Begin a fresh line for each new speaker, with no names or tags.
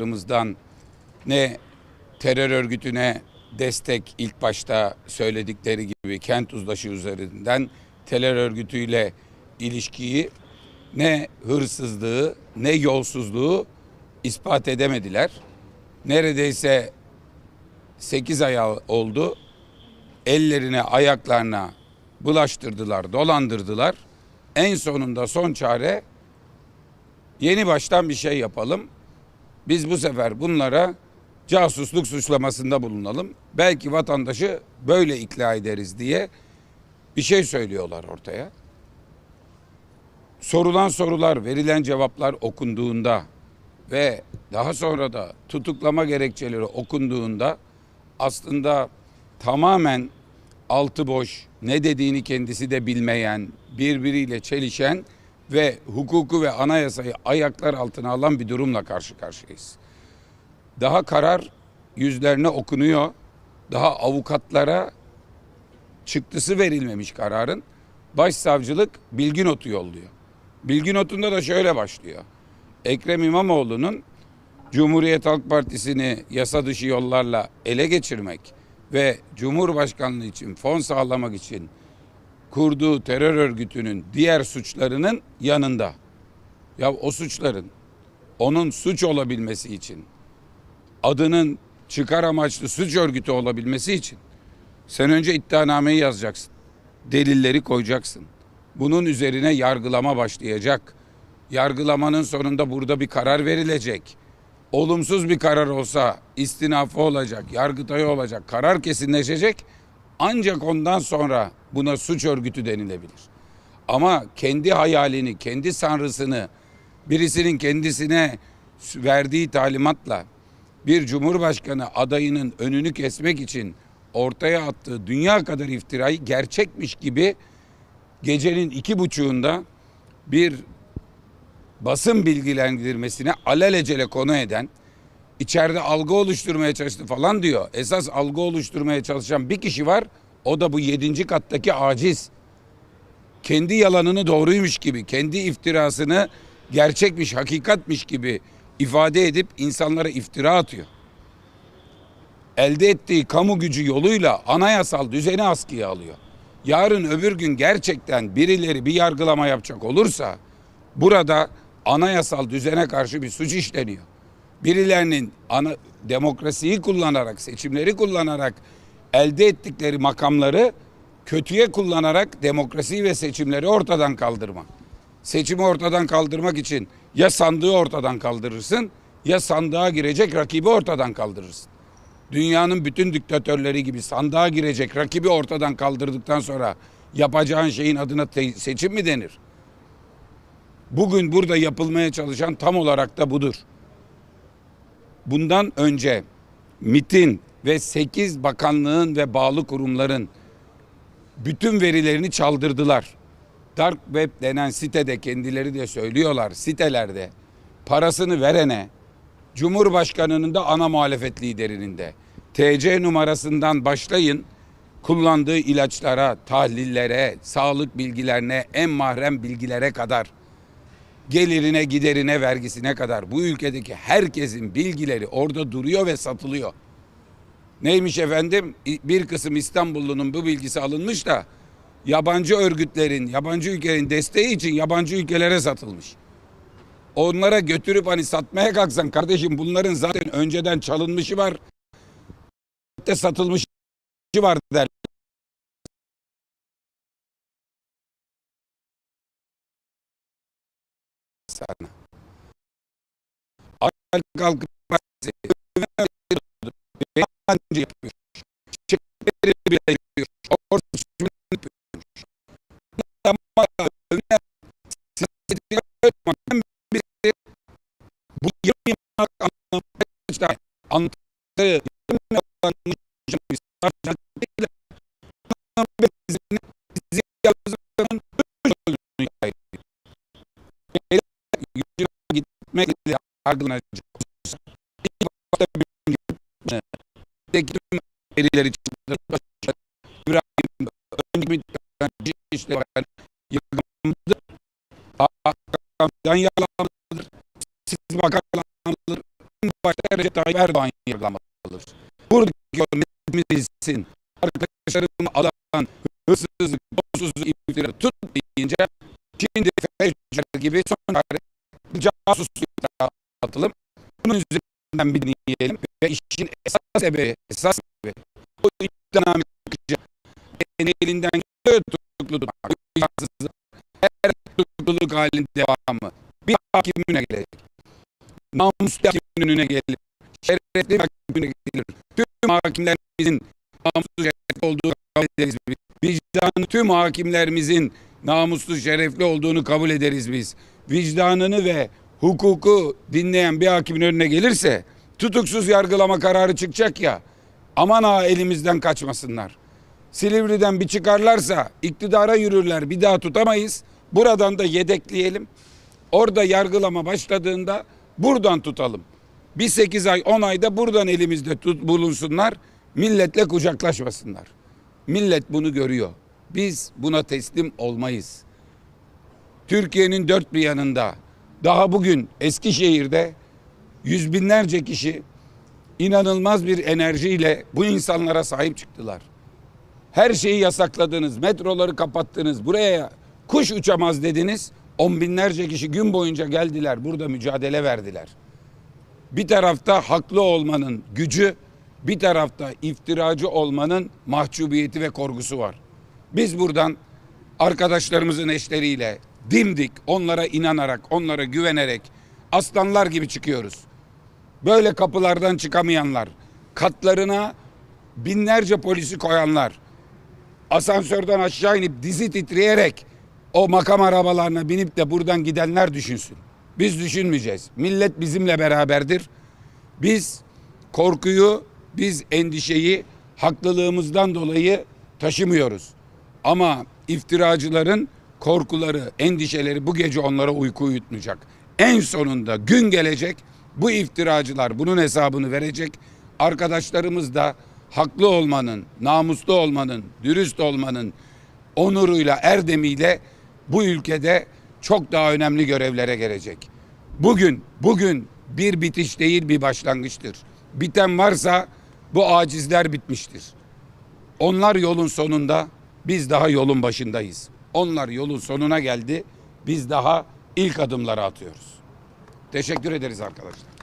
bakanlarımızdan ne terör örgütüne destek ilk başta söyledikleri gibi kent uzlaşı üzerinden terör örgütüyle ilişkiyi ne hırsızlığı ne yolsuzluğu ispat edemediler. Neredeyse 8 ay oldu. Ellerine ayaklarına bulaştırdılar, dolandırdılar. En sonunda son çare yeni baştan bir şey yapalım. Biz bu sefer bunlara casusluk suçlamasında bulunalım. Belki vatandaşı böyle ikna ederiz diye bir şey söylüyorlar ortaya. Sorulan sorular, verilen cevaplar okunduğunda ve daha sonra da tutuklama gerekçeleri okunduğunda aslında tamamen altı boş, ne dediğini kendisi de bilmeyen, birbiriyle çelişen ve hukuku ve anayasayı ayaklar altına alan bir durumla karşı karşıyayız. Daha karar yüzlerine okunuyor. Daha avukatlara çıktısı verilmemiş kararın. Başsavcılık bilgi notu yolluyor. Bilgi notunda da şöyle başlıyor. Ekrem İmamoğlu'nun Cumhuriyet Halk Partisi'ni yasa dışı yollarla ele geçirmek ve Cumhurbaşkanlığı için fon sağlamak için kurduğu terör örgütünün diğer suçlarının yanında. Ya o suçların onun suç olabilmesi için adının çıkar amaçlı suç örgütü olabilmesi için sen önce iddianameyi yazacaksın. Delilleri koyacaksın. Bunun üzerine yargılama başlayacak. Yargılamanın sonunda burada bir karar verilecek. Olumsuz bir karar olsa istinafı olacak, yargıtayı olacak, karar kesinleşecek. Ancak ondan sonra buna suç örgütü denilebilir. Ama kendi hayalini, kendi sanrısını birisinin kendisine verdiği talimatla bir cumhurbaşkanı adayının önünü kesmek için ortaya attığı dünya kadar iftirayı gerçekmiş gibi gecenin iki buçuğunda bir basın bilgilendirmesine alelacele konu eden içeride algı oluşturmaya çalıştı falan diyor. Esas algı oluşturmaya çalışan bir kişi var. O da bu yedinci kattaki aciz. Kendi yalanını doğruymuş gibi, kendi iftirasını gerçekmiş, hakikatmiş gibi ifade edip insanlara iftira atıyor. Elde ettiği kamu gücü yoluyla anayasal düzeni askıya alıyor. Yarın öbür gün gerçekten birileri bir yargılama yapacak olursa burada anayasal düzene karşı bir suç işleniyor. Birilerinin ana, demokrasiyi kullanarak, seçimleri kullanarak elde ettikleri makamları kötüye kullanarak demokrasiyi ve seçimleri ortadan kaldırma. Seçimi ortadan kaldırmak için ya sandığı ortadan kaldırırsın ya sandığa girecek rakibi ortadan kaldırırsın. Dünyanın bütün diktatörleri gibi sandığa girecek rakibi ortadan kaldırdıktan sonra yapacağın şeyin adına seçim mi denir? Bugün burada yapılmaya çalışan tam olarak da budur. Bundan önce MIT'in ve 8 bakanlığın ve bağlı kurumların bütün verilerini çaldırdılar. Dark Web denen sitede kendileri de söylüyorlar sitelerde parasını verene Cumhurbaşkanının da ana muhalefet liderinin de TC numarasından başlayın kullandığı ilaçlara, tahlillere, sağlık bilgilerine, en mahrem bilgilere kadar gelirine, giderine, vergisine kadar bu ülkedeki herkesin bilgileri orada duruyor ve satılıyor. Neymiş efendim? Bir kısım İstanbullunun bu bilgisi alınmış da yabancı örgütlerin, yabancı ülkelerin desteği için yabancı ülkelere satılmış. Onlara götürüp hani satmaya kalksan kardeşim bunların zaten önceden çalınmışı var. De satılmışı var der. Sana. Kalkıp yabancı yapıyor. Çekleri bile yapıyor. Orta yapıyor. Ama öyle bu yarım yamalak anlamda anlattığı yarım yamalak gitmekle yargılanacak olursa ilk başta bir tüm verileri çıktı. İbrahim bir işte. Siz bakanlar başta Recep Tayyip Erdoğan yargılamalıdır. Buradaki yönetimiz bilsin. Arkadaşlarımı alan hırsızlık, yolsuzluk, iftira tut deyince şimdi fecr gibi son çare casuslukla atılım. Bunun üzerinden bir dinleyelim ve işin esas sebebi, esas sebebi o iddianame çıkacak. Yani elinden geliyor tutuklu tutmak. Her tutukluluk halinin devamı. Bir hakimin önüne gelecek. Namuslu hakimin önüne gelir. Şerefli hakimin gelir. Tüm hakimlerimizin namuslu şerefli olduğunu kabul ederiz. Vicdanı tüm hakimlerimizin namuslu şerefli olduğunu kabul ederiz biz. Vicdanını ve hukuku dinleyen bir hakimin önüne gelirse tutuksuz yargılama kararı çıkacak ya aman ha elimizden kaçmasınlar. Silivri'den bir çıkarlarsa iktidara yürürler bir daha tutamayız. Buradan da yedekleyelim. Orada yargılama başladığında buradan tutalım. Bir 8 ay 10 ayda buradan elimizde tut, bulunsunlar. Milletle kucaklaşmasınlar. Millet bunu görüyor. Biz buna teslim olmayız. Türkiye'nin dört bir yanında daha bugün Eskişehir'de yüz binlerce kişi inanılmaz bir enerjiyle bu insanlara sahip çıktılar. Her şeyi yasakladınız, metroları kapattınız, buraya kuş uçamaz dediniz. On binlerce kişi gün boyunca geldiler, burada mücadele verdiler. Bir tarafta haklı olmanın gücü, bir tarafta iftiracı olmanın mahcubiyeti ve korkusu var. Biz buradan arkadaşlarımızın eşleriyle dimdik onlara inanarak, onlara güvenerek aslanlar gibi çıkıyoruz. Böyle kapılardan çıkamayanlar, katlarına binlerce polisi koyanlar, asansörden aşağı inip dizi titreyerek o makam arabalarına binip de buradan gidenler düşünsün. Biz düşünmeyeceğiz. Millet bizimle beraberdir. Biz korkuyu, biz endişeyi haklılığımızdan dolayı taşımıyoruz. Ama iftiracıların korkuları, endişeleri bu gece onlara uyku uyutmayacak. En sonunda gün gelecek bu iftiracılar bunun hesabını verecek. Arkadaşlarımız da haklı olmanın, namuslu olmanın, dürüst olmanın onuruyla, erdemiyle bu ülkede çok daha önemli görevlere gelecek. Bugün, bugün bir bitiş değil bir başlangıçtır. Biten varsa bu acizler bitmiştir. Onlar yolun sonunda, biz daha yolun başındayız. Onlar yolun sonuna geldi, biz daha ilk adımları atıyoruz. Teşekkür ederiz arkadaşlar.